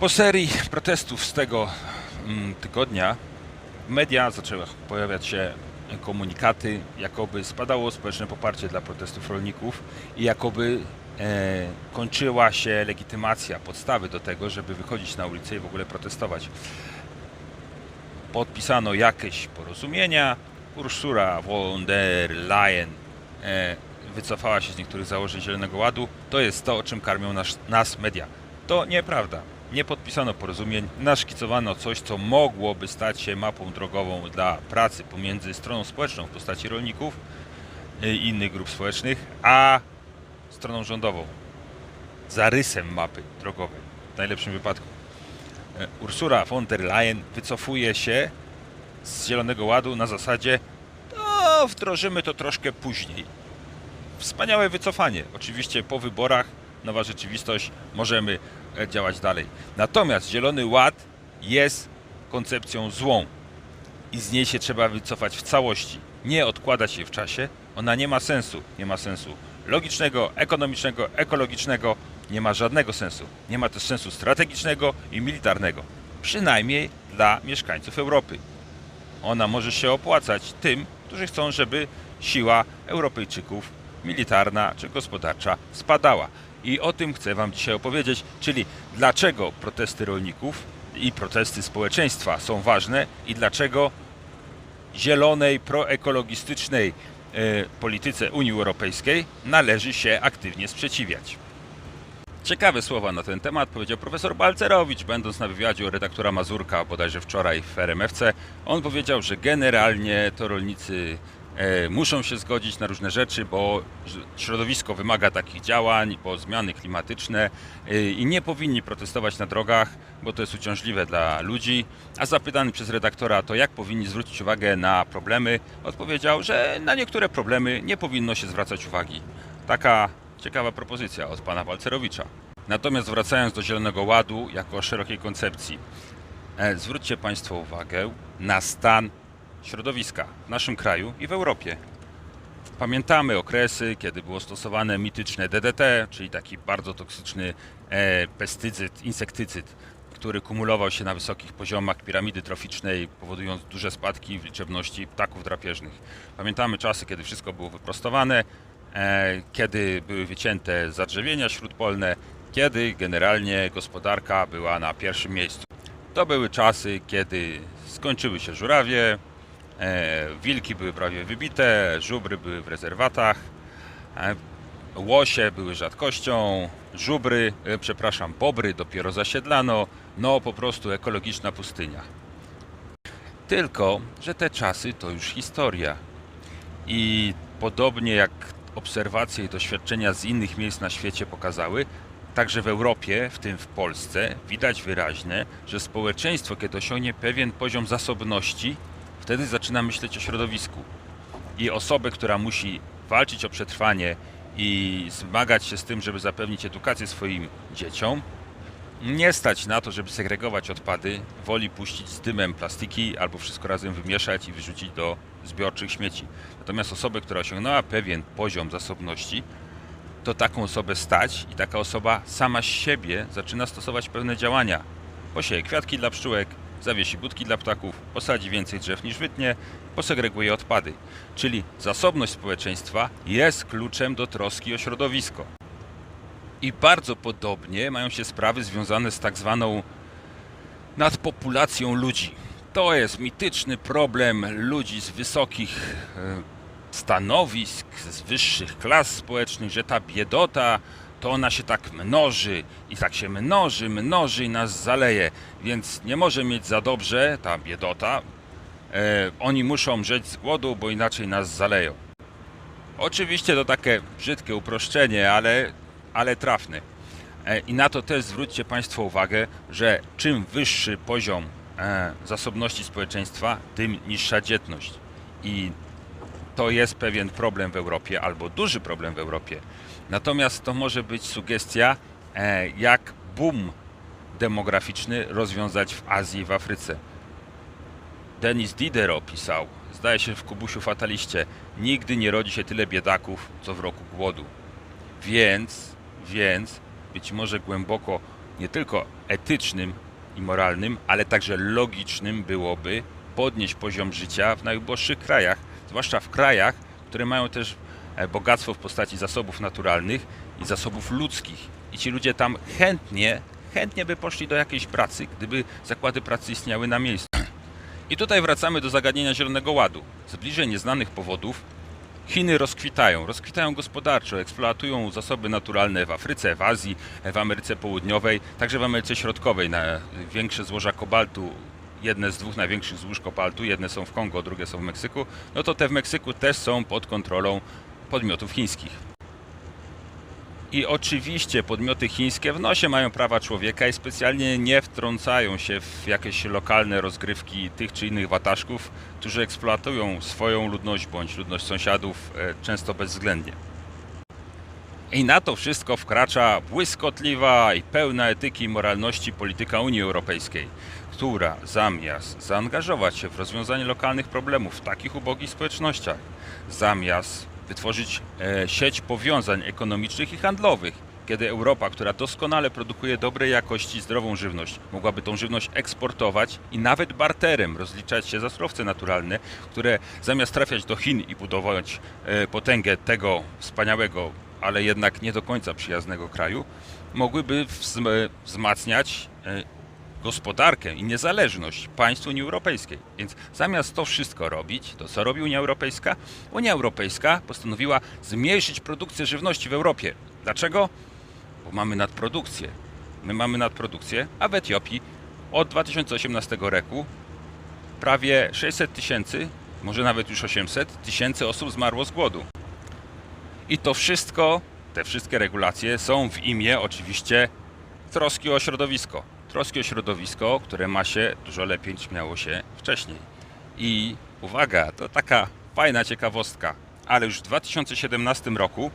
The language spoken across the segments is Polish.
Po serii protestów z tego mm, tygodnia w media zaczęły pojawiać się komunikaty, jakoby spadało społeczne poparcie dla protestów rolników i jakoby e, kończyła się legitymacja, podstawy do tego, żeby wychodzić na ulicę i w ogóle protestować. Podpisano jakieś porozumienia. Ursula von der Leyen e, wycofała się z niektórych założeń Zielonego Ładu. To jest to, o czym karmią nas, nas media. To nieprawda. Nie podpisano porozumień, naszkicowano coś, co mogłoby stać się mapą drogową dla pracy pomiędzy stroną społeczną w postaci rolników e, i innych grup społecznych, a stroną rządową. Zarysem mapy drogowej w najlepszym wypadku. E, Ursula von der Leyen wycofuje się z Zielonego Ładu na zasadzie no, wdrożymy to troszkę później. Wspaniałe wycofanie. Oczywiście po wyborach, nowa rzeczywistość, możemy e, działać dalej. Natomiast Zielony Ład jest koncepcją złą i z niej się trzeba wycofać w całości. Nie odkładać jej w czasie. Ona nie ma sensu. Nie ma sensu logicznego, ekonomicznego, ekologicznego. Nie ma żadnego sensu. Nie ma też sensu strategicznego i militarnego. Przynajmniej dla mieszkańców Europy. Ona może się opłacać tym, którzy chcą, żeby siła Europejczyków militarna czy gospodarcza spadała. I o tym chcę Wam dzisiaj opowiedzieć, czyli dlaczego protesty rolników i protesty społeczeństwa są ważne i dlaczego zielonej, proekologistycznej e, polityce Unii Europejskiej należy się aktywnie sprzeciwiać. Ciekawe słowa na ten temat powiedział profesor Balcerowicz, będąc na wywiadzie u redaktora Mazurka bodajże wczoraj w RMFC. On powiedział, że generalnie to rolnicy muszą się zgodzić na różne rzeczy, bo środowisko wymaga takich działań, bo zmiany klimatyczne e, i nie powinni protestować na drogach, bo to jest uciążliwe dla ludzi. A zapytany przez redaktora to jak powinni zwrócić uwagę na problemy, odpowiedział, że na niektóre problemy nie powinno się zwracać uwagi. Taka ciekawa propozycja od pana Balcerowicza. Natomiast wracając do Zielonego Ładu jako szerokiej koncepcji, e, zwróćcie Państwo uwagę na stan środowiska w naszym kraju i w Europie. Pamiętamy okresy, kiedy było stosowane mityczne DDT, czyli taki bardzo toksyczny e, pestycyd, insektycyd, który kumulował się na wysokich poziomach piramidy troficznej, powodując duże spadki w liczebności ptaków drapieżnych. Pamiętamy czasy, kiedy wszystko było wyprostowane, e, kiedy były wycięte zadrzewienia śródpolne, kiedy generalnie gospodarka była na pierwszym miejscu. To były czasy, kiedy skończyły się żurawie, wilki były prawie wybite, żubry były w rezerwatach, e, łosie były rzadkością, żubry, e, przepraszam, bobry dopiero zasiedlano, no po prostu ekologiczna pustynia. Tylko, że te czasy to już historia. I podobnie jak obserwacje i doświadczenia z innych miejsc na świecie pokazały, także w Europie, w tym w Polsce, widać wyraźnie, że społeczeństwo, kiedy osiągnie pewien poziom zasobności, wtedy zaczyna myśleć o środowisku. I osobę, która musi walczyć o przetrwanie i zmagać się z tym, żeby zapewnić edukację swoim dzieciom, nie stać na to, żeby segregować odpady, woli puścić z dymem plastiki albo wszystko razem wymieszać i wyrzucić do zbiorczych śmieci. Natomiast osobę, która osiągnęła pewien poziom zasobności, to taką osobę stać i taka osoba sama z siebie zaczyna stosować pewne działania. Posieje kwiatki dla pszczółek, zawiesi budki dla ptaków, posadzi więcej drzew niż wytnie, posegreguje odpady. Czyli zasobność społeczeństwa jest kluczem do troski o środowisko. I bardzo podobnie mają się sprawy związane z tak zwaną nadpopulacją ludzi. To jest mityczny problem ludzi z wysokich e, stanowisk, z wyższych klas społecznych, że ta biedota to ona się tak mnoży i tak się mnoży, mnoży i nas zaleje, więc nie może mieć za dobrze ta biedota. E, oni muszą żyć z głodu, bo inaczej nas zaleją. Oczywiście to takie brzydkie uproszczenie, ale, ale trafne. E, I na to też zwróćcie Państwo uwagę, że czym wyższy poziom e, zasobności społeczeństwa, tym niższa dzietność. I to jest pewien problem w Europie, albo duży problem w Europie. Natomiast to może być sugestia, e, jak boom demograficzny rozwiązać w Azji i w Afryce. Denis Diderot pisał, zdaje się w Kubusiu Fataliście, nigdy nie rodzi się tyle biedaków, co w roku głodu. Więc, więc, być może głęboko nie tylko etycznym i moralnym, ale także logicznym byłoby podnieść poziom życia w najuboższych krajach, zwłaszcza w krajach, które mają też bogactwo w postaci zasobów naturalnych i zasobów ludzkich. I ci ludzie tam chętnie, chętnie by poszli do jakiejś pracy, gdyby zakłady pracy istniały na miejscu. I tutaj wracamy do zagadnienia Zielonego Ładu. Z bliżej nieznanych powodów Chiny rozkwitają, rozkwitają gospodarczo, eksploatują zasoby naturalne w Afryce, w Azji, w Ameryce Południowej, także w Ameryce Środkowej. Na większe złoża kobaltu, jedne z dwóch największych złóż kobaltu, jedne są w Kongo, drugie są w Meksyku, no to te w Meksyku też są pod kontrolą podmiotów chińskich. I oczywiście podmioty chińskie w nosie mają prawa człowieka i specjalnie nie wtrącają się w jakieś lokalne rozgrywki tych czy innych wataszków, którzy eksploatują swoją ludność bądź ludność sąsiadów e, często bezwzględnie. I na to wszystko wkracza błyskotliwa i pełna etyki i moralności polityka Unii Europejskiej, która zamiast zaangażować się w rozwiązanie lokalnych problemów w takich ubogich społecznościach, zamiast wytworzyć e, sieć powiązań ekonomicznych i handlowych, kiedy Europa, która doskonale produkuje dobrej jakości zdrową żywność, mogłaby tą żywność eksportować i nawet barterem rozliczać się za surowce naturalne, które zamiast trafiać do Chin i budować e, potęgę tego wspaniałego, ale jednak nie do końca przyjaznego kraju, mogłyby wzm- wzmacniać e, gospodarkę i niezależność państw Unii Europejskiej. Więc zamiast to wszystko robić, to co robi Unia Europejska? Unia Europejska postanowiła zmniejszyć produkcję żywności w Europie. Dlaczego? Bo mamy nadprodukcję. My mamy nadprodukcję, a w Etiopii od 2018 roku prawie 600 tysięcy, może nawet już 800 tysięcy osób zmarło z głodu. I to wszystko, te wszystkie regulacje są w imię oczywiście troski o środowisko. Troski o środowisko, które ma się dużo lepiej niż miało się wcześniej. I uwaga, to taka fajna ciekawostka, ale już w 2017 roku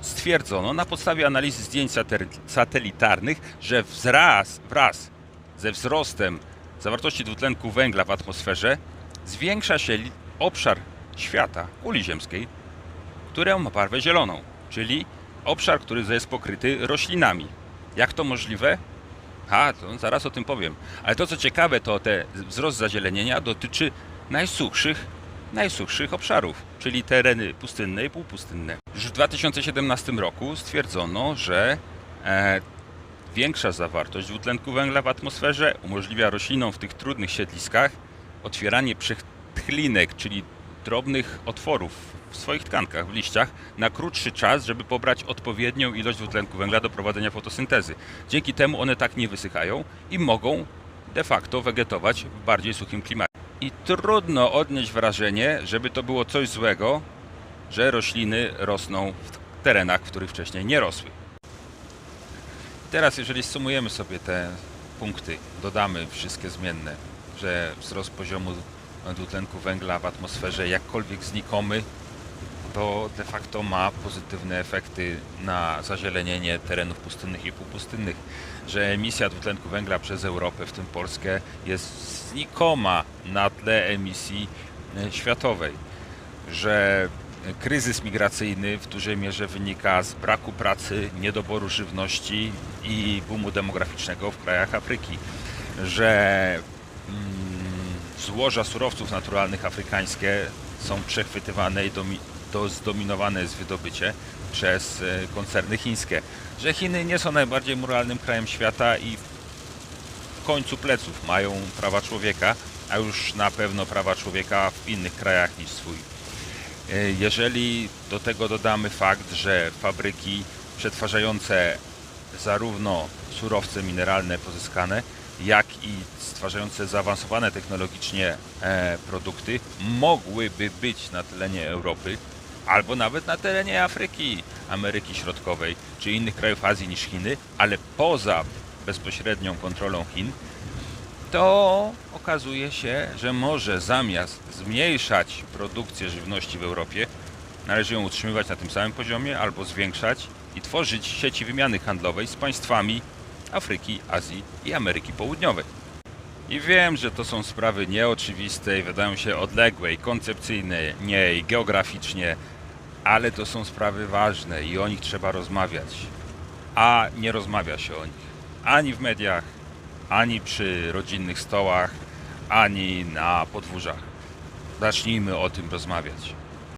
stwierdzono na podstawie analizy zdjęć satel- satelitarnych, że wraz, wraz ze wzrostem zawartości dwutlenku węgla w atmosferze zwiększa się obszar świata, kuli ziemskiej, które ma barwę zieloną, czyli obszar, który jest pokryty roślinami. Jak to możliwe? A, to zaraz o tym powiem. Ale to co ciekawe, to ten wzrost zazielenienia dotyczy najsuchszych, najsuchszych obszarów, czyli tereny pustynne i półpustynne. Już w 2017 roku stwierdzono, że e, większa zawartość dwutlenku węgla w atmosferze umożliwia roślinom w tych trudnych siedliskach otwieranie przetchlinek, czyli drobnych otworów w swoich tkankach, w liściach, na krótszy czas, żeby pobrać odpowiednią ilość dwutlenku węgla do prowadzenia fotosyntezy. Dzięki temu one tak nie wysychają i mogą de facto wegetować w bardziej suchym klimacie. I trudno odnieść wrażenie, żeby to było coś złego, że rośliny rosną w terenach, w których wcześniej nie rosły. Teraz, jeżeli sumujemy sobie te punkty, dodamy wszystkie zmienne, że wzrost poziomu dwutlenku węgla w atmosferze jakkolwiek znikomy, to de facto ma pozytywne efekty na zazielenienie terenów pustynnych i półpustynnych, że emisja dwutlenku węgla przez Europę, w tym Polskę, jest znikoma na tle emisji e, światowej, że kryzys migracyjny w dużej mierze wynika z braku pracy, niedoboru żywności i boomu demograficznego w krajach Afryki, że mm, złoża surowców naturalnych afrykańskie są przechwytywane i to zdominowane jest wydobycie przez e, koncerny chińskie, że Chiny nie są najbardziej moralnym krajem świata i w końcu pleców mają prawa człowieka, a już na pewno prawa człowieka w innych krajach niż swój. E, Jeżeli do tego dodamy fakt, że fabryki przetwarzające zarówno surowce mineralne pozyskane, jak i stwarzające zaawansowane technologicznie e, produkty mogłyby być na terenie Europy albo nawet na terenie Afryki, Ameryki Środkowej czy innych krajów Azji niż Chiny, ale poza bezpośrednią kontrolą Chin, to okazuje się, że może zamiast zmniejszać produkcję żywności w Europie, należy ją utrzymywać na tym samym poziomie albo zwiększać i tworzyć sieci wymiany handlowej z państwami Afryki, Azji i Ameryki Południowej. I wiem, że to są sprawy nieoczywiste i wydają się odległe i koncepcyjne, nie i geograficznie, ale to są sprawy ważne i o nich trzeba rozmawiać. A nie rozmawia się o nich. ani w mediach, ani przy rodzinnych stołach, ani na podwórzach. Zacznijmy o tym rozmawiać.